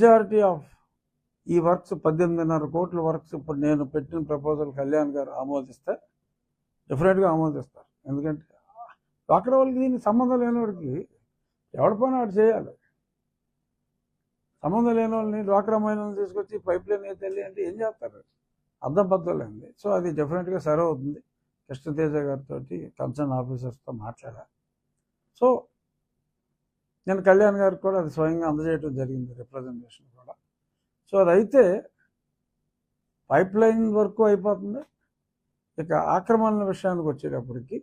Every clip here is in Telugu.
మెజారిటీ ఆఫ్ ఈ వర్క్స్ పద్దెనిమిదిన్నర కోట్ల వర్క్స్ ఇప్పుడు నేను పెట్టిన ప్రపోజల్ కళ్యాణ్ గారు ఆమోదిస్తే డెఫినెట్గా ఆమోదిస్తారు. ఎందుకంటే అక్కడ వాళ్ళకి దీనికి సంబంధం లేని వాడికి ఎవరి పని వాడు చేయాలి? సంబంధం లేని వాళ్ళని డ్వాక్రమైన తీసుకొచ్చి పైప్ లైన్ అయితే వెళ్ళి అంటే ఏం చేస్తారు? అర్థం పద్ధతులేండి సో అది డెఫినెట్గా సరే అవుతుంది. కృష్ణతేజ గారితో కన్సర్న్ ఆఫీసర్స్తో మాట్లాడాలి. సో నేను కళ్యాణ్ గారికి కూడా అది స్వయంగా అందజేయడం జరిగింది రిప్రజెంటేషన్ కూడా. సో అదైతే పైప్ లైన్ వరకు అయిపోతుంది. ఇక ఆక్రమణల విషయానికి వచ్చేటప్పటికి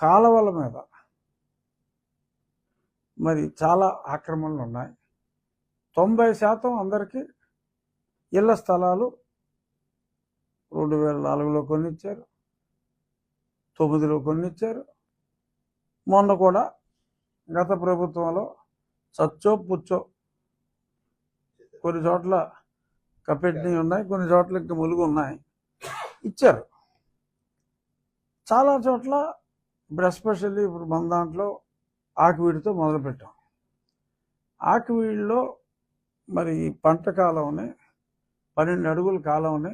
కాలవల మీద మరి చాలా ఆక్రమణలు ఉన్నాయి. తొంభై శాతం అందరికీ ఇళ్ళ స్థలాలు రెండు వేల నాలుగులో కొనిచ్చారు తొమ్మిదిలో కొనిచ్చారు. మొన్న కూడా గత ప్రభుత్వంలో చచ్చో పుచ్చో కొన్ని చోట్ల కపెట్టినవి ఉన్నాయి కొన్ని చోట్ల ఇంకా ములుగు ఉన్నాయి ఇచ్చారు. చాలా చోట్ల ఇప్పుడు ఎస్పెషల్లీ ఇప్పుడు మన దాంట్లో ఆకువీడితో మొదలుపెట్టాం. ఆకువీడిలో మరి పంట కాలంనే పన్నెండు అడుగుల కాలంనే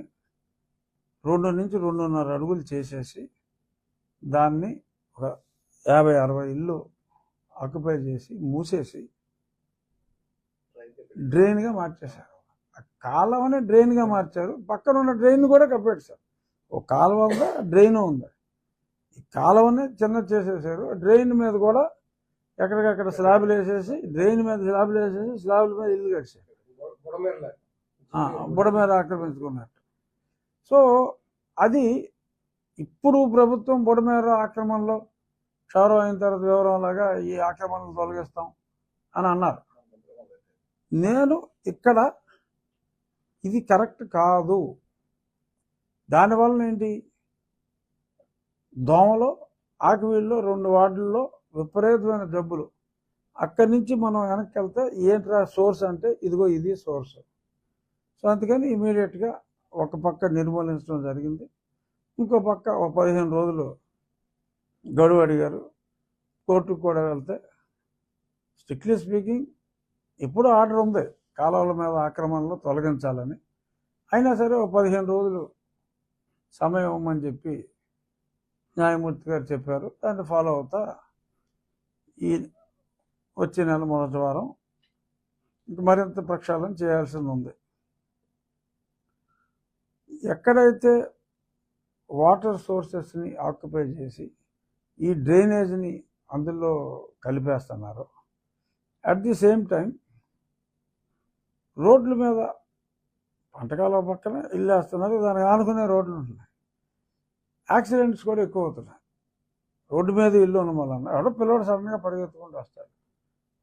రెండు నుంచి రెండున్నర అడుగులు చేసేసి దాన్ని ఒక యాభై అరవై ఇల్లు ఆక్యుపై చేసి మూసేసి డ్రైన్గా మార్చేశారు. ఆ కాలువని డ్రైన్గా మార్చారు. పక్కన ఉన్న డ్రైన్ కూడా కప్పేశారు ఒక కాలువ ఉందా? డ్రైన్ ఉంది? ఈ కాలువని చిన్న చేసేసారు. డ్రైన్ మీద కూడా ఎక్కడికక్కడ స్లాబ్లు వేసేసి డ్రైన్ మీద స్లాబ్లు వేసేసి స్లాబ్ల మీద ఇల్లు ఆ, బుడ మీద ఆక్రమించుకున్నట్టు సో అది ఇప్పుడు ప్రభుత్వం బుడమేర ఆక్రమణలో క్షౌరం అయిన తర్వాత వివరం లాగా ఈ ఆక్రమణలు తొలగిస్తాం అని అన్నారు. నేను ఇక్కడ ఇది కరెక్ట్ కాదు. దానివల్ల ఏంటి? దోమలో ఆకువీళ్ళు రెండు వార్డుల్లో విపరీతమైన జబ్బులు. అక్కడి నుంచి మనం వెనక్కి వెళ్తే ఏంట్రా సోర్స్ అంటే ఇదిగో ఇది సోర్స్. సో అందుకని ఇమీడియట్గా ఒక పక్క నిర్మూలించడం జరిగింది. ఇంకో పక్క ఒక పదిహేను రోజులు గడువు అడిగారు కోర్టుకు కూడా వెళ్తే స్ట్రిక్ట్లీ స్పీకింగ్ ఇప్పుడు ఆర్డర్ ఉంది. కాలువల మీద ఆక్రమణలు తొలగించాలని. అయినా సరే ఒక పదిహేను రోజులు సమయం ఇవ్వమని చెప్పి న్యాయమూర్తి గారు చెప్పారు. దాన్ని ఫాలో అవుతా ఈ వచ్చే నెల మొదటి వారం మరింత ప్రక్షాళన చేయాల్సింది ఉంది. ఎక్కడైతే వాటర్ సోర్సెస్ని ఆక్యుపై చేసి ఈ డ్రైనేజ్ని అందులో కలిపేస్తున్నారు. అట్ ది సేమ్ టైం రోడ్ల మీద పంటకాల పక్కన ఇల్లు వేస్తున్నారు. దానికి ఆనుకునే రోడ్లు ఉంటున్నాయి. యాక్సిడెంట్స్ కూడా ఎక్కువ అవుతున్నాయి. రోడ్డు మీద ఇల్లు ఉన్న వలన ఎవడో పిల్లడు సడన్గా పరిగెత్తుకుంటూ వస్తాడు.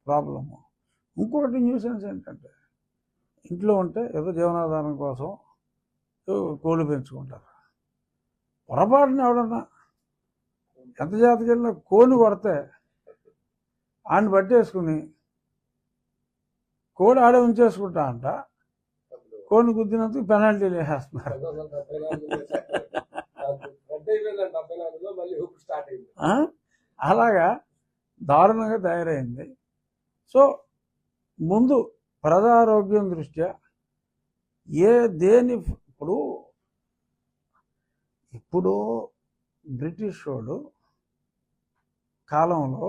ప్రాబ్లము ఇంకొకటి న్యూసెన్స్ ఏంటంటే ఇంట్లో ఉంటే ఏదో జీవనాధారం కోసం కోళ్ళు పెంచుకుంటారు. పొరపాటున ఎవడన్నా ఎంత జాతికి వెళ్ళినా పడితే కొడితే ఆయన పట్టేసుకుని కోడి ఆడే ఉంచేసుకుంటా అంట. కోడిని గుద్దినందుకు పెనాల్టీలు వేసేస్తున్నారు. అలాగా దారుణంగా తయారైంది. సో ముందు ప్రజారోగ్యం దృష్ట్యా ఏ దేని ఇప్పుడు ఇప్పుడు బ్రిటిష్ వాడు కాలంలో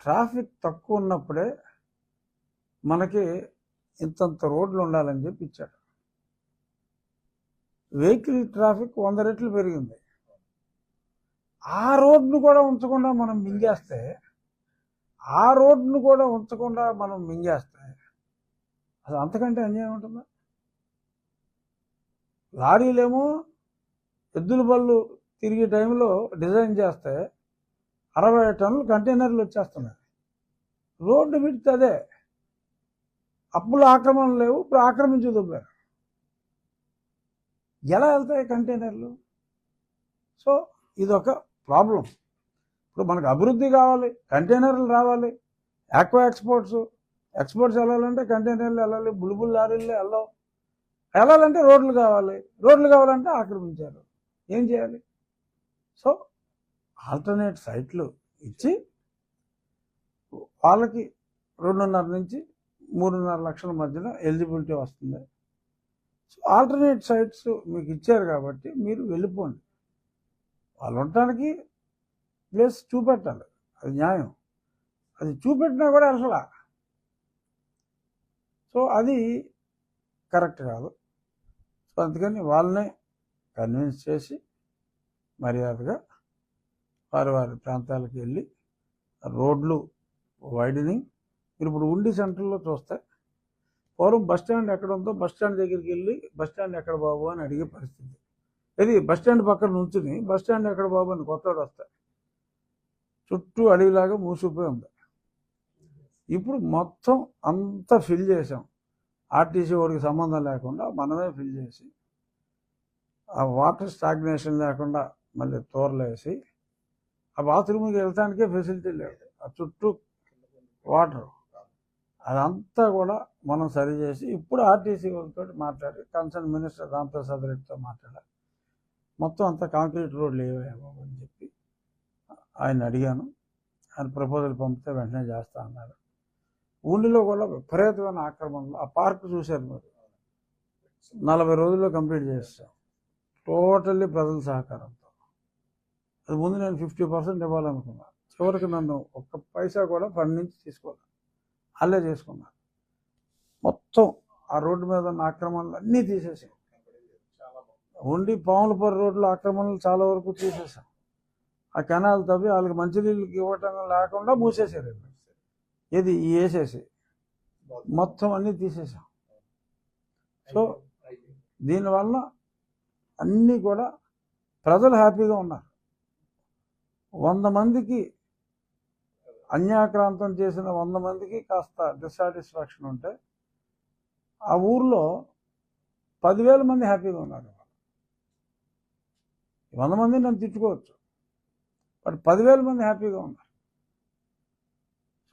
ట్రాఫిక్ తక్కువ ఉన్నప్పుడే మనకి ఇంతంత రోడ్లు ఉండాలని చెప్పి ఇచ్చాడు. వెహికల్ ట్రాఫిక్ వంద రెట్లు పెరిగింది. ఆ రోడ్ను కూడా ఉంచకుండా మనం మింగేస్తే ఆ రోడ్ను కూడా ఉంచకుండా మనం మింగేస్తే అది అంతకంటే అన్యాయం ఉంటుందా? లారీలేమో ఎద్దుల బళ్ళు తిరిగే టైంలో డిజైన్ చేస్తే అరవై టన్నులు కంటైనర్లు వచ్చేస్తున్నాయి. రోడ్డు విడితే అదే. అప్పులు ఆక్రమణ లేవు ఇప్పుడు ఆక్రమించి దుబ్బారు. ఎలా వెళ్తాయి కంటైనర్లు? సో ఇదొక ప్రాబ్లం. ఇప్పుడు మనకు అభివృద్ధి కావాలి కంటైనర్లు రావాలి ఆక్వా ఎక్స్పోర్ట్స్. ఎక్స్పోర్ట్స్ వెళ్ళాలంటే కంటైనర్లు వెళ్ళాలి బుల్బుల్ లారీలు వెళ్ళవు. వెళ్ళాలంటే రోడ్లు కావాలి రోడ్లు కావాలంటే ఆక్రమించారు. ఏం చేయాలి? సో ఆల్టర్నేట్ సైట్లు ఇచ్చి వాళ్ళకి రెండున్నర నుంచి మూడున్నర లక్షల మధ్యన ఎలిజిబిలిటీ వస్తుంది. సో ఆల్టర్నేట్ సైట్స్ మీకు ఇచ్చారు కాబట్టి మీరు వెళ్ళిపోండి. వాళ్ళు ఉండటానికి ప్లేస్ చూపెట్టాలి. అది న్యాయం. అది చూపెట్టినా కూడా అసలు. సో అది కరెక్ట్ కాదు. సో అందుకని వాళ్ళనే కన్విన్స్ చేసి మర్యాదగా వారి వారి ప్రాంతాలకు వెళ్ళి రోడ్లు వైడనింగ్. మీరు ఇప్పుడు ఉండి సెంటర్లో చూస్తే పూర్వం బస్ స్టాండ్ ఎక్కడ ఉందో బస్ స్టాండ్ దగ్గరికి వెళ్ళి బస్ స్టాండ్ ఎక్కడ బాబు అని అడిగే పరిస్థితి. ఇది బస్ స్టాండ్ పక్కన నుంచుని బస్ స్టాండ్ ఎక్కడ బాబు అని కొత్తవాడు వస్తాయి చుట్టూ అడవిలాగా మూసిపోయి ఉంది. ఇప్పుడు మొత్తం అంతా ఫిల్ చేసాం ఆర్టీసీ వాడికి సంబంధం లేకుండా మనమే ఫిల్ చేసి ఆ వాటర్ స్టాగ్నేషన్ లేకుండా మళ్ళీ తోరలేసి ఆ బాత్రూమ్కి వెళ్ళటానికే ఫెసిలిటీ లేదు. ఆ చుట్టూ వాటర్. అదంతా కూడా మనం సరి చేసి ఇప్పుడు ఆర్టీసీ వాళ్ళతో మాట్లాడి కన్సర్న్ మినిస్టర్ రాంప్రసాద్ రెడ్డితో మాట్లాడాలి మొత్తం అంతా కాంక్రీట్ రోడ్లు ఏవేమో అని చెప్పి ఆయన అడిగాను. ఆయన ప్రపోజల్ పంపితే వెంటనే చేస్తా అన్నారు. ఊళ్ళో కూడా విపరీతమైన ఆక్రమణలు. ఆ పార్క్ చూశారు మీరు. నలభై రోజుల్లో కంప్లీట్ చేస్తాం టోటల్లీ ప్రజల సహకారం. అది ముందు నేను ఫిఫ్టీ పర్సెంట్ ఇవ్వాలనుకున్నాను చివరికి నన్ను ఒక్క పైసా కూడా ఫండ్ నుంచి తీసుకోవాలి అల్లే చేసుకున్నాను మొత్తం ఆ రోడ్డు మీద ఉన్న ఆక్రమణలు అన్నీ తీసేసాం. ఉండి పాములపొర రోడ్లో ఆక్రమణలు చాలా వరకు తీసేసాం. ఆ కెనాల్ తవ్వి వాళ్ళకి మంచినీళ్ళకి ఇవ్వటం లేకుండా మూసేసారు ఇది వేసేసి మొత్తం అన్నీ తీసేసాం. సో దీనివల్ల అన్నీ కూడా ప్రజలు హ్యాపీగా ఉన్నారు. వంద మందికి అన్యాక్రాంతం చేసిన వంద మందికి కాస్త డిస్సాటిస్ఫాక్షన్ ఉంటే ఆ ఊర్లో పదివేల మంది హ్యాపీగా ఉన్నారు. వంద మంది నన్ను తిట్టుకోవచ్చు. బట్ పదివేల మంది హ్యాపీగా ఉన్నారు.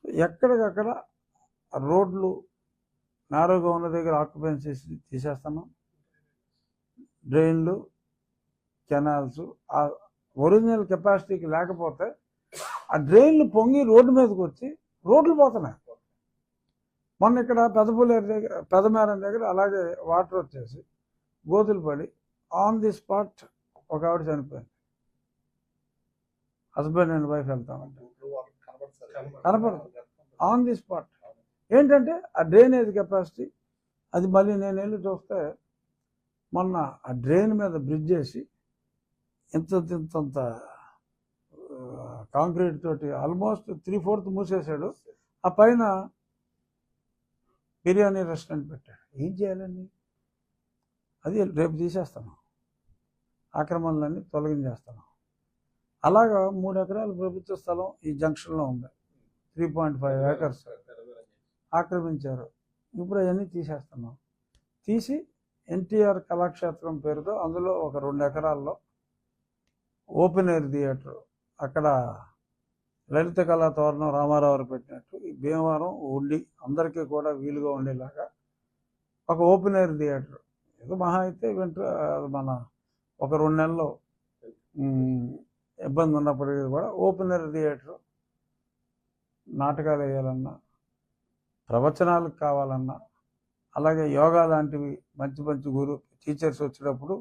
ఎక్కడికక్కడ రోడ్లు నారోగా ఉన్న దగ్గర ఆక్యుపెన్సీస్ తీసేస్తున్నాం. డ్రైన్లు కెనాల్స్ ఒరిజినల్ కెపాసిటీకి లేకపోతే ఆ డ్రైన్లు పొంగి రోడ్డు మీదకి వచ్చి రోడ్లు పోతున్నాయి. మొన్న ఇక్కడ పెదపులేరు దగ్గర పెదమేరం దగ్గర అలాగే వాటర్ వచ్చేసి గోతులు పడి ఆన్ ది స్పాట్ ఒక ఆవిడ చనిపోయింది. హస్బెండ్ అండ్ వైఫ్ వెళ్తామంటే. కనపడదు. ఆన్ ది స్పాట్ ఏంటంటే ఆ డ్రైనేజ్ కెపాసిటీ అది మళ్ళీ నేను వెళ్ళి చూస్తే మొన్న ఆ డ్రైన్ మీద బ్రిడ్జ్ చేసి ఇంత ఇంతంత కాంక్రీట్ తోటి ఆల్మోస్ట్ త్రీ ఫోర్త్ మూసేశాడు. ఆ పైన బిర్యానీ రెస్టారెంట్ పెట్టాడు. ఏం చేయాలండి? అది రేపు తీసేస్తాను. ఆక్రమణలన్నీ తొలగించేస్తాను. అలాగా మూడు ఎకరాల ప్రభుత్వ స్థలం ఈ జంక్షన్లో ఉంది. త్రీ పాయింట్ ఫైవ్ ఏకర్స్ ఆక్రమించారు. ఇప్పుడు అవన్నీ తీసేస్తున్నాం తీసి ఎన్టీఆర్ కళాక్షేత్రం పేరుతో అందులో ఒక రెండు ఎకరాల్లో ఓపెన్ ఎయిర్ థియేటర్. అక్కడ లలిత కళా తోరణం రామారావు పెట్టినట్టు ఈ భీమవరం ఉండి అందరికీ కూడా వీలుగా ఉండేలాగా ఒక ఓపెన్ ఎయిర్ థియేటర్. ఏదో మహా అయితే వెంట మన ఒక రెండు నెలల్లో ఇబ్బంది ఉన్నప్పటికీ కూడా ఓపెన్ ఎయిర్ థియేటర్ నాటకాలు వేయాలన్నా ప్రవచనాలకు కావాలన్నా అలాగే యోగా లాంటివి మంచి మంచి గురు టీచర్స్ వచ్చినప్పుడు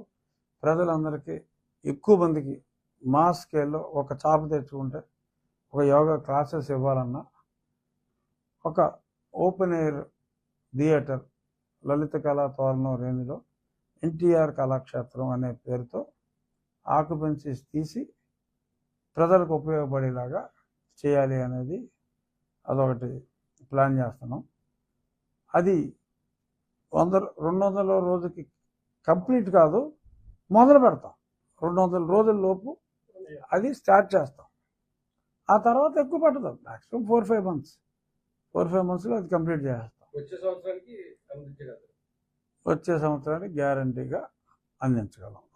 ప్రజలందరికీ ఎక్కువ మందికి మా స్కేల్లో ఒక చాప తెచ్చుకుంటే ఒక యోగా క్లాసెస్ ఇవ్వాలన్నా ఒక ఓపెన్ ఎయిర్ థియేటర్ లలిత కళా తోరణం రేణిలో ఎన్టీఆర్ కళాక్షేత్రం అనే పేరుతో ఆక్యుపెన్సీస్ తీసి ప్రజలకు ఉపయోగపడేలాగా చేయాలి అనేది అదొకటి ప్లాన్ చేస్తున్నాం. అది వంద రెండు వందల రోజుకి కంప్లీట్ కాదు మొదలు పెడతాం. రెండు వందల రోజుల లోపు అది స్టార్ట్ చేస్తాం. ఆ తర్వాత ఎక్కువ పట్టదు. Maximum four five months four five మంత్స్లో అది కంప్లీట్ చేస్తాం వచ్చే సంవత్సరానికి వచ్చే సంవత్సరానికి గ్యారంటీగా అందించగలం.